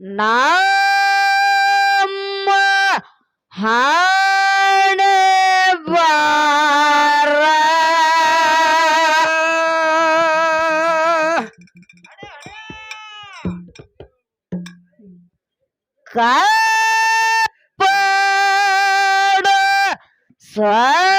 ನಮ್ಮ ಹಣೆ ಬಾರ ಕಾಪಾಡ ಸನ್ನರಿ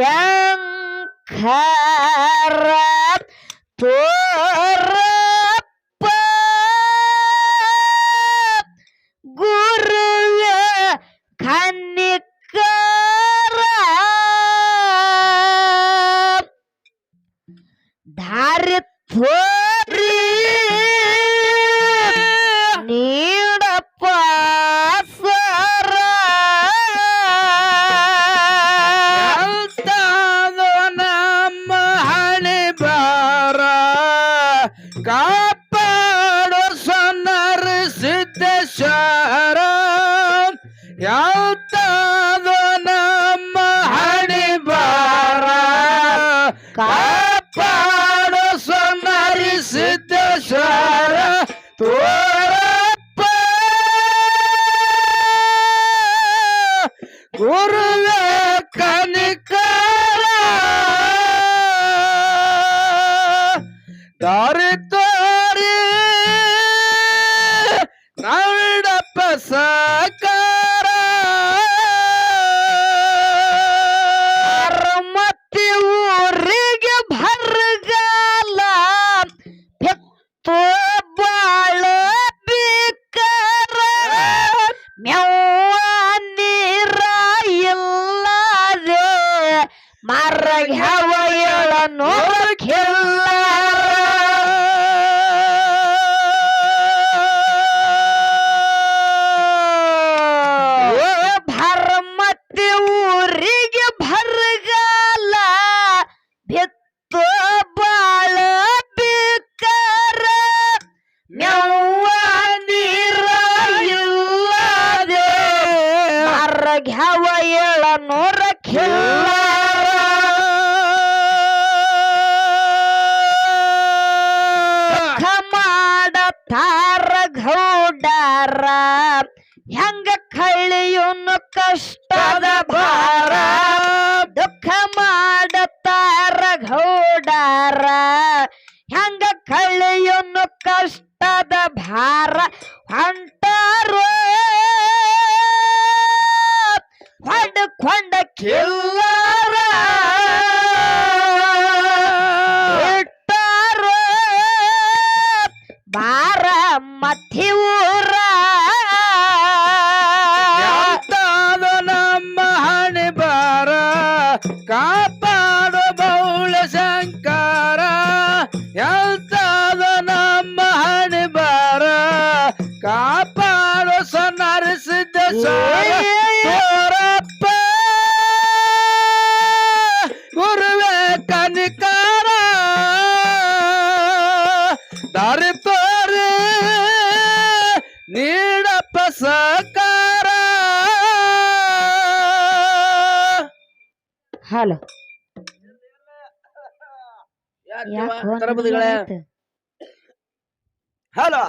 Shankha. Russia! ಕಷ್ಟದ ಭಾರ, ದುಃಖ ಮಾಡತಾರ ಗೌಡಾರ. ಹೆಂಗ ಕಳಿಯುನು ಕಷ್ಟದ ಭಾರ ಹೊಂಟಾರೋ? ಹೊಡ್ಕೊಂಡ ಕಿಲ್ಲಾರ ಇಟ್ಟಾರೋ? ಬಾರ ಮಥಿ ಸನ್ನರಿಸಿದ್ದ ತೋರಪ್ಪ ಗುರುವೇ ಕನಿಕಾರ. ದಾರಿ ತೋರಿ. ನೀಡಪ್ಪ ಸಕಾರ ಹಲೋ. ಹಲೋ.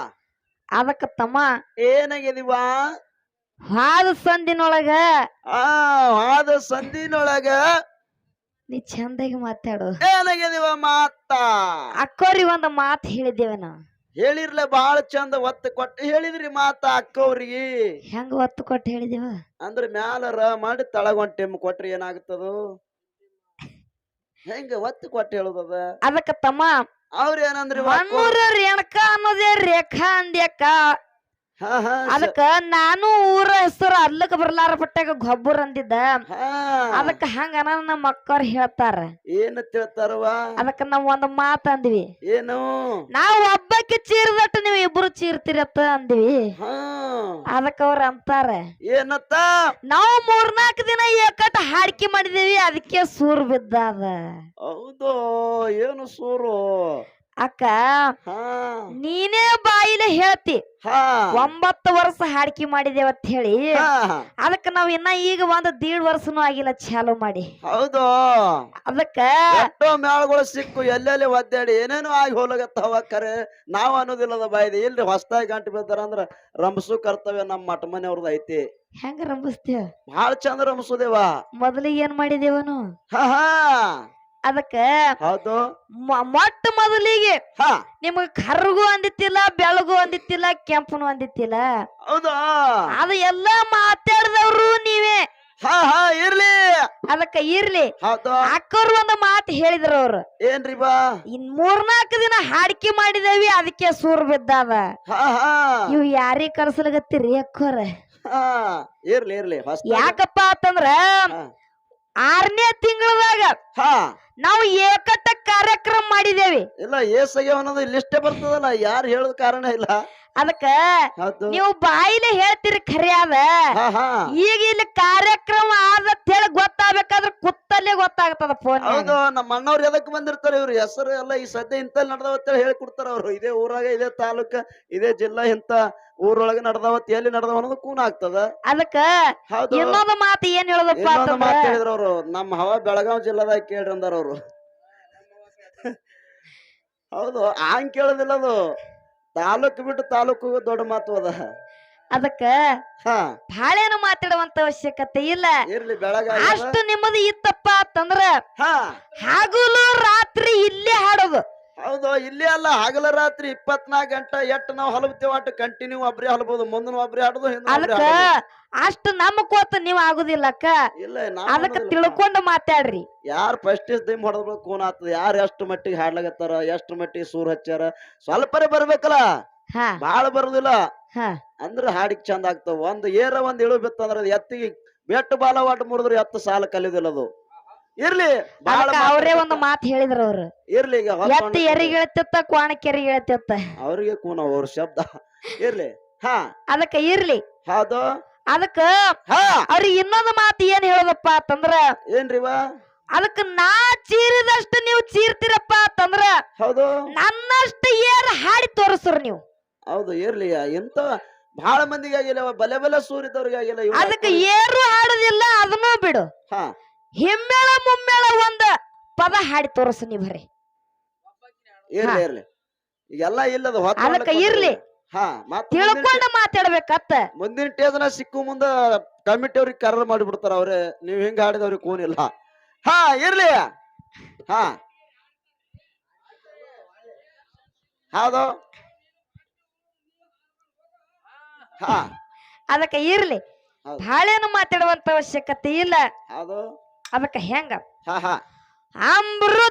ಅದಕ್ಕೆ ತಮ್ಮ. ಏನಾಗಿದೀವ ಹಾದ ಸಂದಿನೊಳಗ ಆ ಹಾದ ಸಂದಿನೊಳಗ ನೀ ಚಂದಾಗಿ ಮಾತಾಡು. ಏನಾಗಿದೀವ ಮಾತ? ಅಕ್ಕೋರಿ ಒಂದ್ ಮಾತು ಹೇಳಿದ್ದೇವೆ ನಾವು ಹೇಳಿರ್ಲೆ ಬಾಳ ಚಂದ ಒತ್ತು ಕೊಟ್ಟು ಹೇಳಿದ್ರಿ ಮಾತ ಅಕ್ಕವ್ರಿಗೆ ಹೆಂಗ ಒತ್ತು ಕೊಟ್ಟು ಹೇಳಿದೇವ ಅಂದ್ರ ಮ್ಯಾಲ ರ ಮಾಡಿ ತಳಗೊಂಡ್ ಟೆಮ್ ಕೊಟ್ರಿ ಏನಾಗ್ತದು? ಹೆಂಗ ಒತ್ತು ಕೊಟ್ಟು ಹೇಳುದದ? ಅದಕ್ಕ ತಮ್ಮ ಅವ್ರ ಏನಂದ್ರಿ ಮಣ್ಣೂರ ರೇಣಕ ಅನ್ನೋದೇ ರೇಖಾ ಅಂದ್ಯಾಕ ಹಾ ಹಾ ಸ- ಅದಕ್ಕ ನಾನು ಊರ ಹೆಸರು ಅಲ್ಲಕ್ಕೆ ಬರ್ಲಾರ ಪಟ್ಟಾಗ ಗೊಬ್ಬರ ಅಂದಿದ್ದ. ಅದಕ್ಕ ಹಂಗ ನಮ್ಮ ಅಕ್ಕವ್ರ ಹೇಳ್ತಾರ. ಏನ್ ಹೇಳ್ತಾರವ ಅದಕ್ಕ ನಾವ್ ಒಂದ್ ಮಾತ ಅಂದ್ವಿ. ಏನು? ನಾವ್ ಒಬ್ಬಕ್ಕೆ ಚೀರ್ದಟ್ಟು ನೀವು ಇಬ್ರು ಚೀರ್ತಿರತ್ತ ಅಂದ್ವಿ. ಅದಕ್ಕ ಅವ್ರ ಅಂತಾರ. ಏನತ್ತ? ನಾವು ಮೂರ್ನಾಲ್ಕ ದಿನ ಏಕಟ್ ಹಾಡ್ಕಿ ಮಾಡಿದೀವಿ ಅದಕ್ಕೆ ಸೂರ್ ಬಿದ್ದಾದ. ಹೌದು ಏನು ಸೂರು? ಅಕ್ಕ ಹಾ. ನೀನೇ ಬಾಯಿಲೆ ಹೇಳ್ತಿ. ಹಾ. ಒಂಬತ್ತು ವರ್ಷ ಹಾಡ್ಕಿ ಮಾಡಿದೇವತ್ ಹೇಳಿ. ಹಾ. ಅದಕ್ಕ ನಾವ್ ಇನ್ನ ಈಗ ಒಂದ್ ದೀಡ್ ವರ್ಷನೂ ಆಗಿಲ್ಲ ಚಾಲು ಮಾಡಿ. ಹೌದು. ಅದಕ್ಕ ಎಷ್ಟೋ ಮೇಳಗಳು ಸಿಕ್ಕು ಎಲ್ಲೆಲ್ಲಿ ಒದ್ದಾಡಿ ಏನೇನೋ ಆಗಿ ಹೋಲಗತ್ತವ ಕರೆ. ನಾವ್ ಅನ್ನೋದಿಲ್ಲದ ಬಾಯಿದೆ. ಇಲ್ರಿ ಹೊಸದಾಗಿ ಗಂಟು ಬಿದ್ದಾರ ಅಂದ್ರ ರಂಬಸು ಕರ್ತವ್ಯ ನಮ್ಮ ಮಠ ಮನೆಯವ್ರದ್ದು ಐತಿ. ಹೆಂಗ ರಂಬಿಸ್ತೀವ ಬಹಳ ಚಂದ ರಂಬಸುದೇವ ಮೊದಲಿಗೆ ಏನ್ ಮಾಡಿದೇವನು? ಹಾ ಹಾ. ಅದಕ್ಕ ಹೌದು. ಮೊಟ್ಟ ಮೊದಲಿಗೆ ಹಾ. ನಿಮಗ ಕರ್ಗು ಅಂದಿತ್ತಿಲ್ಲ ಬೆಳಗು ಅಂದಿತ್ತಿಲ್ಲ ಕೆಂಪನು ಅಂದಿತ್ತಿಲ್ಲ. ಹೌದು? ಅದು ಎಲ್ಲಾ ಮಾತಾಡ್ದವ್ರು ನೀವೇ. ಹಾ ಹಾ ಇರ್ಲಿ. ಅದಕ್ಕ ಇರ್ಲಿ. ಹೌದು. ಅಕ್ಕವ್ರು ಒಂದು ಮಾತು ಹೇಳಿದ್ರು ಅವ್ರು. ಏನ್ರಿ ಬಾ? ಇನ್ ಮೂರ್ನಾಲ್ಕು ದಿನ ಹಾಡಿಕೆ ಮಾಡಿದೇವಿ ಅದಕ್ಕೆ ಸೂರ್ ಬಿದ್ದಾವ. ಇವ್ ಯಾರಿಗ್ ಕರ್ಸಲಗತ್ತೀರಿ ಅಕ್ಕೋರ? ಇರ್ಲಿ ಇರ್ಲಿ. ಯಾಕಪ್ಪ ಅಂತಂದ್ರ. ಆರನೇ ತಿಂಗಳದಾಗ ಹಾ. ನಾವು ಏಕತೆ ಕಾರ್ಯಕ್ರಮ ಮಾಡಿದೇವಿ. ಇಲ್ಲ ಏಸಗೆ ಅನ್ನೋದು ಲಿಸ್ಟೇ ಬರ್ತದಲ್ಲ ಯಾರು ಹೇಳದ ಕಾರಣ ಇಲ್ಲ? ಅದಕ್ಕ ಹೌದು. ನೀವು ಬಾಯಿಲೆ ಹೇಳ್ತೀರಿ ಖರೆ ಅದ. ಹಾ ಹಾ. ಈಗ ಇಲ್ಲಿ ಕಾರ್ಯಕ್ರಮ ಆದತ್ ಹೇಳಿ ಗೊತ್ತಾಗ್ಬೇಕಾದ್ರೆ ಕುತ್ತಲ್ಲೇ ಗೊತ್ತಾಗ್ತದ ಫೋನ್ ಹೌದು ನಮ್ಮ ಅಣ್ಣವ್ರು ಎದಕ್ ಬಂದಿರ್ತಾರೆ ಇವ್ರ? ಹೆಸರು ಎಲ್ಲ ಈ ಸದ್ಯ ಇಂತ ನಡ್ದಾವತ್ತ ಹೇಳಿ ಕೊಡ್ತಾರ ಅವ್ರು. ಇದೇ ಊರಾಗ ಇದೇ ತಾಲೂಕ ಇದೇ ಜಿಲ್ಲಾ ಇಂತ ಊರೊಳಗ ನಡ್ದಾವತ್ ಎಲ್ಲಿ ನಡ್ದಾವ ಅನ್ನೋದು ಕೂನ್ ಆಗ್ತದ. ಅದಕ್ಕ ಹೌದು. ಇನ್ನೊಂದು ಮಾತು ಏನ್ ಹೇಳೋದಪ್ಪ ಮಾತು ಹೇಳಿದ್ರು ಅವ್ರು. ನಮ್ಮ ಹವಾ ಬೆಳಗಾವ್ ಜಿಲ್ಲಾದಾಗ ಕೇಳ್ರಿ ಅಂದಾರ ಅವ್ರು. ಹೌದು ಹಂಗ್ ಕೇಳೋದಿಲ್ಲ ಅದು. ತಾಲೂಕು ಬಿಟ್ಟು ತಾಲೂಕು ದೊಡ್ಡ ಮಾತು ಅದ. ಅದಕ್ಕ ಹಾ. ಬಾಳೇನು ಮಾತಾಡುವಂತ ಅವಶ್ಯಕತೆ ಇಲ್ಲ. ಇರ್ಲಿ ಬೆಳಗಾವಿ ಅಷ್ಟು ನಿಮ್ಮದು ಇತ್ತಪ್ಪ ಅಂತಂದ್ರ ಹಾ. ಹಗಲು ರಾತ್ರಿ ಇಲ್ಲೇ ಹಾಡೋದು. ಹೌದು ಇಲ್ಲೇ ಅಲ್ಲ ಹಗಲ ರಾತ್ರಿ ಇಪ್ಪತ್ನಾಲ್ಕು ಗಂಟೆ ಎಟ್ಟು ನಾವು ಹಲಬ್ತೇವ ಅಟ್ಟು ಕಂಟಿನ್ಯೂ ಒಬ್ರಿ ಹಲಬಹುದು ಮುಂದಿನ ಒಬ್ರಿ ಹಾಡುದು ಅದಕ್ಕ ಅಷ್ಟು ನಮ್ಮ ಕೋತ ನೀವ್ ಆಗುದಿಲ್ಲ ಅಕ್ಕ. ಇಲ್ಲ ಅದಕ್ಕ ತಿಳ್ಕೊಂಡು ಮಾತಾಡ್ರಿ. ಯಾರು ಫಸ್ಟ್ ದಿಮ್ ಹೊಡೆದ್ರು ಕೂನ್ ಆತದ ಯಾರು ಎಷ್ಟು ಮಟ್ಟಿಗೆ ಹಾಡ್ಲಾಗತ್ತಾರ ಎಷ್ಟು ಮಟ್ಟಿಗೆ ಸೂರ್ ಹಚ್ಚಾರ ಸ್ವಲ್ಪರೇ ಬರ್ಬೇಕಲ್ಲ? ಬಾಳ ಬರುದಿಲ್ಲ. ಅಂದ್ರ ಹಾಡಿಗೆ ಚಂದ ಆಗ್ತಾವ. ಒಂದ್ ಏರ ಒಂದ್ ಇಳು ಬಿತ್ತಂದ್ರ ಎತ್ತಿಗೆ ಬೆಟ್ಟು ಬಾಲ ಒಟ್ಟು ಮುರಿದ್ರೆ ಎತ್ತ ಸಾಲ ಕಲಿಯೋದಿಲ್ಲ ಅದು. ಇರ್ಲಿ ಅವ್ರೆ ಅವರೇ ಒಂದು ಮಾತು ಹೇಳಿದ್ರು ಅವ್ರು. ಇರ್ಲಿ ಈಗ ಹೊತ್ತು ಎತ್ತ ಎರಿಗೆ ಹೇಳ್ತಿತ್ತ ಕ್ವಾಣಕ್ಕೆ ಎರಿಗೆ ಹೇಳ್ತಿತ್ತ. ಅವ್ರಿಗೆ ಕೂನ ಅವ್ರ ಶಬ್ದ. ಇರ್ಲಿ ಹಾ. ಅದಕ್ಕ ಇರ್ಲಿ. ಹೌದು. ಅದಕ್ಕ ಅವ್ರಿಗೆ ಇನ್ನೊಂದು ಮಾತು ಏನ್ ಹೇಳೋದಪ್ಪ ಅಂತಂದ್ರ ಏನ್ರಿವ ಅದಕ್ಕ ನಾ ಚೀರಿದಷ್ಟು ನೀವು ಚೀರ್ತಿರಪ್ಪ ಅಂತಂದ್ರ ಹೌದು. ನನ್ನಷ್ಟು ಏರ್ ಹಾಡಿ ತೋರಿಸ್ರು ನೀವು. ಹೌದು ಇರ್ಲಿ ಎಂತ ಬಹಳ ಮಂದಿಗೆ ಆಗಿಲ್ಲ ಬಲೆ ಬಲೆ ಸೂರಿದವ್ರಿಗೆ ಆಗಿಲ್ಲ ಅದಕ್ಕೆ. ಏರು ಹಾಡೋದಿಲ್ಲ ಅದನ್ನೂ ಬಿಡು. ಹಾ. ಹಿಮ್ಮೇಳ ಮುಮ್ಮೇಳ ಒಂದ ಪದ ಹಾಡಿ ತೋರಿಸು ನೀವು ಬರ್ರಿ. ಇರ್ಲಿ ಈಗೆಲ್ಲ ಇಲ್ಲದ ಅದಕ್ಕ ಇರ್ಲಿ. ಹಾ ಮತ್ತ್ ಮುಂದಿನ ತಿಳ್ಕೊಂಡು ಮಾತಾಡ್ಬೇಕತ್ತ. ಮುಂದಿನ ಟೇಜನ ಸಿಕ್ಕು ಮುಂದ ಕಮಿಟಿ ಅವ್ರಿಗೆ ಕರಾರ ಮಾಡಿಬಿಡ್ತಾರ ಅವ್ರೆ. ನೀವ್ ಹಿಂಗ ಹಾಡಿದವ್ರಿಗೆ ಕೂನಿಲ್ಲ ಹಾ ಇರ್ಲಿ. ಹಾ. ಹೌದು ಹಾ. ಅದಕ್ಕ ಇರ್ಲಿ. ಹೌದು. ಬಾಳೇನು ಮಾತಾಡುವಂತ ಅವಶ್ಯಕತೆ ಇಲ್ಲ. ಹೌದು ಅದಕ್ಕ ಹೆಂಗ? ಹಾ ಹಾ. ಅಮೃತ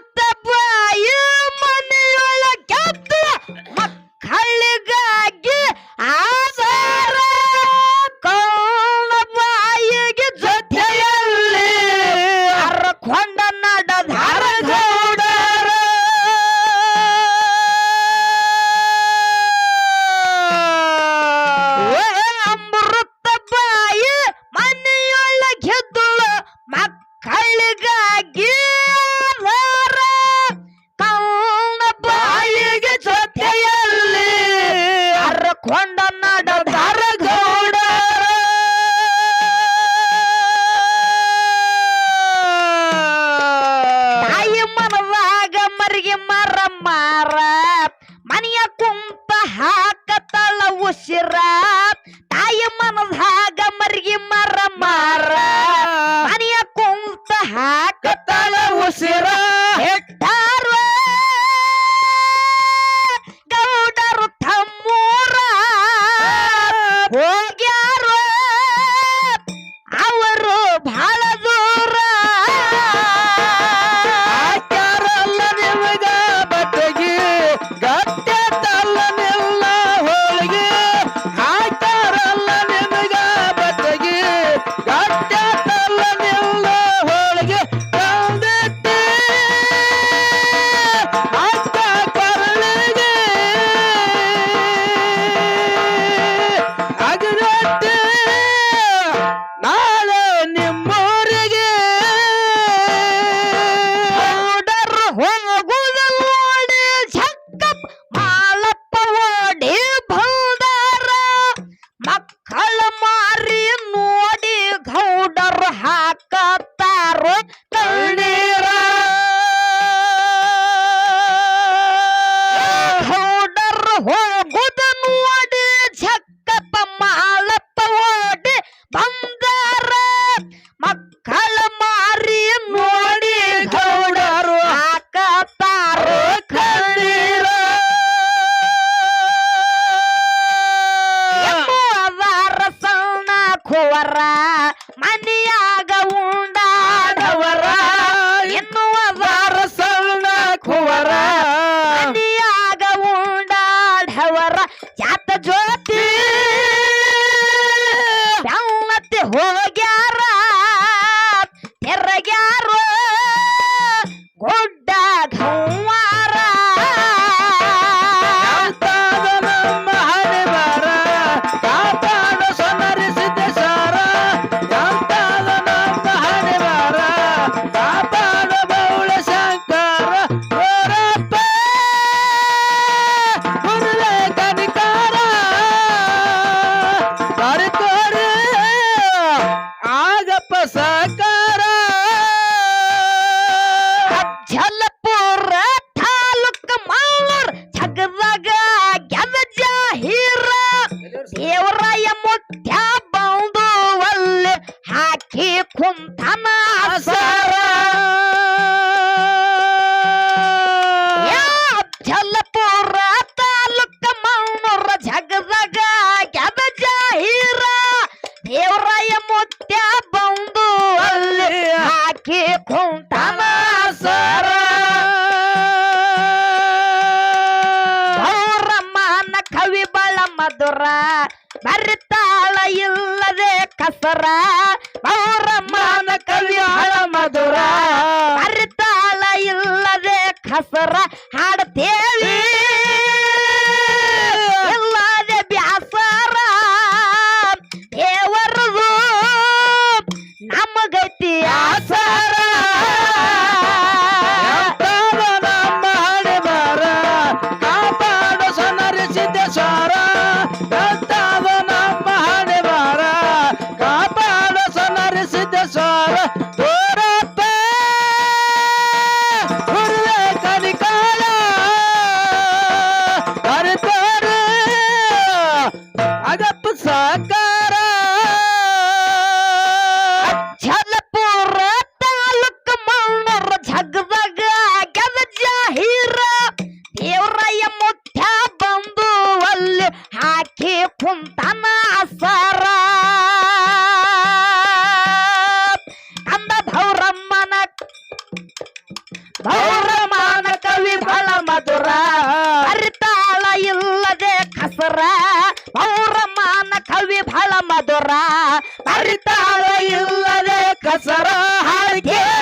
誰か ಕಸರ ಹಾಡ್ತೇವಿ ಕಸರ ಹಾಡ್ಕೇವಿ